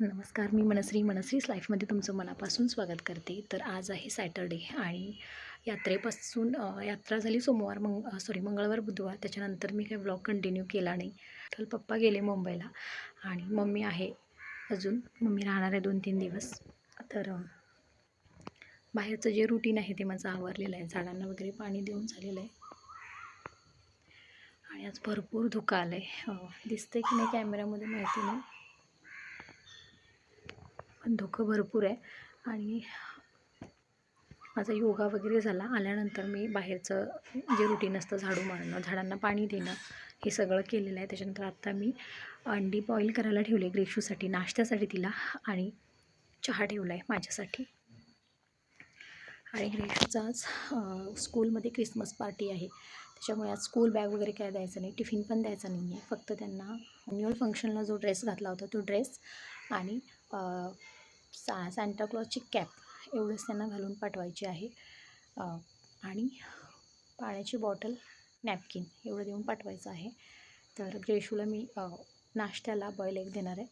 नमस्कार मी मनश्री. मनश्रीज लाईफमध्ये तुमचं मनापासून स्वागत करते. तर आज आहे सॅटर्डे आणि यात्रेपासून यात्रा झाली सोमवार मंग सॉरी मंगळवार बुधवार. त्याच्यानंतर मी काही ब्लॉग कंटिन्यू केला नाही. तर पप्पा गेले मुंबईला आणि मम्मी आहे अजून. मम्मी राहणार आहे दोन तीन दिवस. तर बाहेरचं जे रुटीन आहे ते माझं आवरलेलं आहे. झाडांना वगैरे पाणी देऊन झालेलं आहे. आणि आज भरपूर धुका आलं आहे दिसतंय की नाही कॅमेऱ्यामध्ये माहिती नाही. धोकं भरपूर आहे. आणि माझा योगा वगैरे झाला. आल्यानंतर मी बाहेरचं जे रुटीन असतं झाडू मारणं झाडांना पाणी देणं हे सगळं केलेलं आहे. त्याच्यानंतर आत्ता मी अंडी बॉईल करायला ठेवले ग्रेशूसाठी नाश्त्यासाठी तिला आणि चहा ठेवला आहे माझ्यासाठी. आणि ग्रेशूचा आज स्कूलमध्ये क्रिसमस पार्टी आहे. त्याच्यामुळे आज स्कूल बॅग वगैरे काय द्यायचं नाही टिफिन पण द्यायचा नाही आहे फक्त त्यांना ॲन्युअल फंक्शनला जो ड्रेस घातला होता तो ड्रेस आणि सा सॅन्टाक्लॉजची कॅप एवढंच त्यांना घालून पाठवायची आहे. आणि पाण्याची बॉटल नॅपकिन एवढं देऊन पाठवायचं आहे. तर ग्रेशूला मी नाश्त्याला बॉईल एग देणार आहे.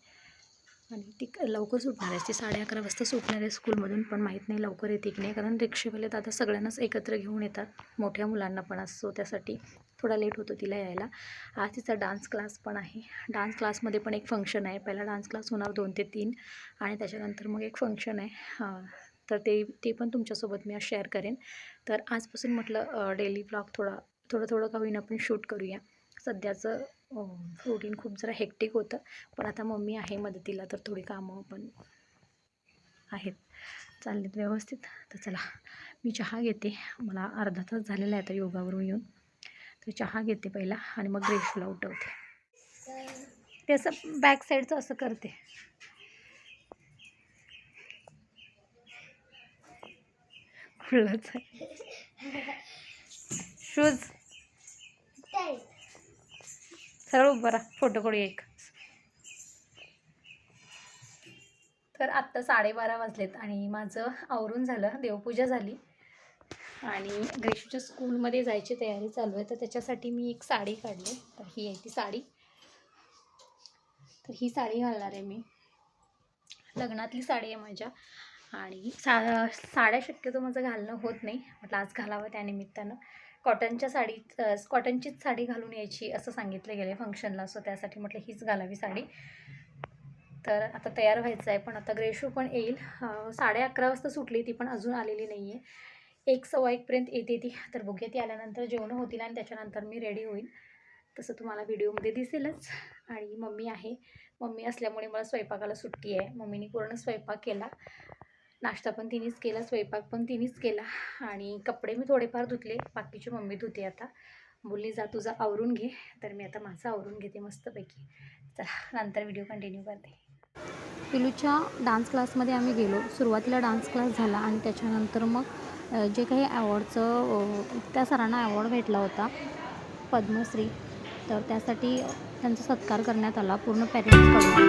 आणि ती क- लवकर सुटणार आहे ती साडे अकरा वाजता सुटणार आहे स्कूलमधून पण माहीत नाही लवकर येते की नाही. कारण रिक्षेवाले दादा सगळ्यांनाच एकत्र घेऊन येतात. मोठ्या मुलांना पण असतो त्यासाठी थोडा लेट होतो तिला यायला. आज तिचा डान्स क्लास पण आहे. डान्स क्लासमध्ये पण एक फंक्शन आहे. पहिला डान्स क्लास होणार दोन ते तीन आणि त्याच्यानंतर मग एक फंक्शन आहे. तर ते ते पण तुमच्यासोबत मी आज शेअर करेन. तर आजपासून म्हटलं डेली ब्लॉग थोडा थोडं थोडं का होईना आपण शूट करूया. सध्याचं रुटीन खूप जरा हेक्टिक होतं. पण आता मम्मी आहे मदतीला तर थोडी कामं पण आहेत. चाललेत व्यवस्थित. तर चला मी चहा घेते. मला अर्धा तास झालेला आहे आता योगावरून येऊन. तर चहा घेते पहिला आणि मग ग्रेशूला उठवते. ते असं बॅक साईडचं असं करते. शूज सरळ उभं राहा. फोटो काढूया एक. तर आत्ता साडेबारा वाजलेत आणि माझं आवरून झालं देवपूजा झाली. आणि ग्रेशूच्या स्कूलमध्ये जायची तयारी चालू आहे तर त्याच्यासाठी मी एक साडी काढली. तर ही आहे ती साडी. तर ही साडी घालणार आहे मी. लग्नातली साडी आहे माझ्या. आणि सा साड्या शक्यतो माझं घालणं होत नाही. म्हटलं आज घालावं त्यानिमित्तानं कॉटनच्या साडी कॉटनचीच साडी घालून यायची असं सांगितलं गेलं आहे फंक्शनला. सो त्यासाठी म्हटलं हीच घालावी साडी. तर आता तयार व्हायचं आहे पण आता ग्रेशू पण येईल. साडे अकरा वाजता सुटली ती पण अजून आलेली नाही आहे एक सव्वा एकपर्यंत येते ती. तर बघूया ती आल्यानंतर जेवणं होतील आणि त्याच्यानंतर मी रेडी होईल. तसं तुम्हाला व्हिडिओमध्ये दिसेलच. आणि मम्मी आहे. मम्मी असल्यामुळे मला स्वयंपाकाला सुट्टी आहे. मम्मीने पूर्ण स्वयंपाक केला. नाश्ता पण तिनेच केला स्वयंपाक पण तिनेच केला. आणि कपडे मी थोडेफार धुतले बाकीची मम्मी धुते आता. बोलली जा तुझा आवरून घे. तर मी आता माझं आवरून घेते मस्तपैकी. चला नंतर व्हिडिओ कंटिन्यू करते. पिलूच्या डान्स क्लासमध्ये आम्ही गेलो. सुरुवातीला डान्स क्लास झाला आणि त्याच्यानंतर मग जे काही ॲवॉर्डचं त्या सरांना अवॉर्ड भेटला होता पद्मश्री. तर त्यासाठी त्यांचा सत्कार करण्यात आला. पूर्ण पॅरेंट्सकडून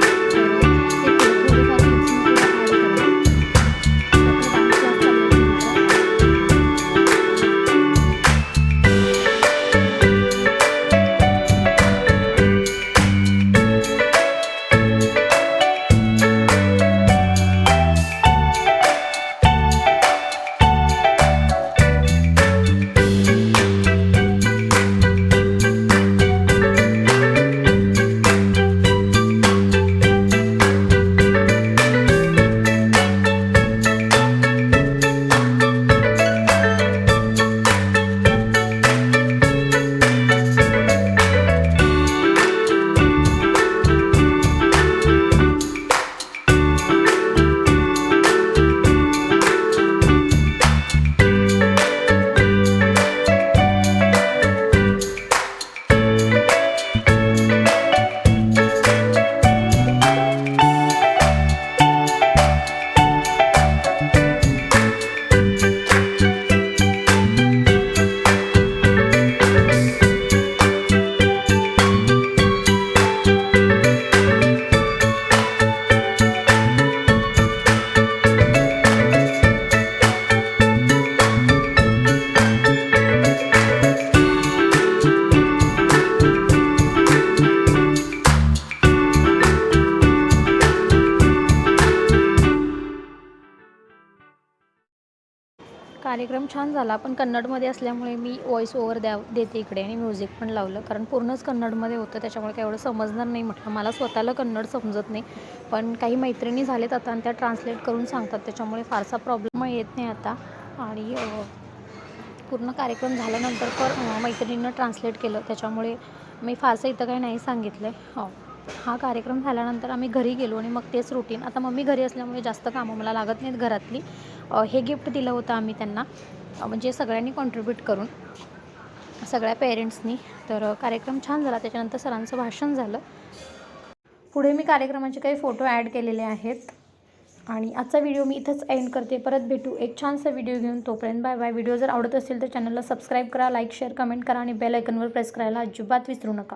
कार्यक्रम छान झाला पण कन्नडमध्ये असल्यामुळे मी वॉईस ओव्हर द्या देते इकडे आणि म्युझिक पण लावलं. कारण पूर्णच कन्नडमध्ये होतं त्याच्यामुळे काय एवढं समजणार नाही म्हटलं. मला स्वतःला कन्नड समजत नाही. पण काही मैत्रिणी झालेत आता आणि त्या ट्रान्सलेट करून सांगतात. त्याच्यामुळे फारसा प्रॉब्लेम येत नाही आता. आणि पूर्ण कार्यक्रम झाल्यानंतर पण मैत्रिणींना मैत्रिणीनं ट्रान्सलेट केलं. त्याच्यामुळे मी फारसं इथं काही नाही सांगितलं आहे हो. हा कार्यक्रम झाल्यानंतर आम्ही घरी गेलो आणि मग तेच रुटीन आता मम्मी घरी असल्यामुळे जास्त कामं मला लागत नाहीत घरातली. हे गिफ्ट दिलं होतं आम्ही त्यांना. म्हणजे सगळ्यांनी कॉन्ट्रीब्यूट करून. सगळ्या पेरेंट्सनी तर कार्यक्रम छान झाला. त्याच्यानंतर सरांचं भाषण झालं. पुढे मी कार्यक्रमाचे काही फोटो ॲड केलेले आहेत. आणि आजचा व्हिडिओ मी इथंच एंड करते. परत भेटू एक छानसा व्हिडिओ घेऊन. तोपर्यंत बाय बाय व्हिडिओ जर आवडत असेल तर चॅनलला सबस्क्राईब करा लाईक शेअर कमेंट करा आणि बेल आयकनवर प्रेस करायला अजिबात विसरू नका.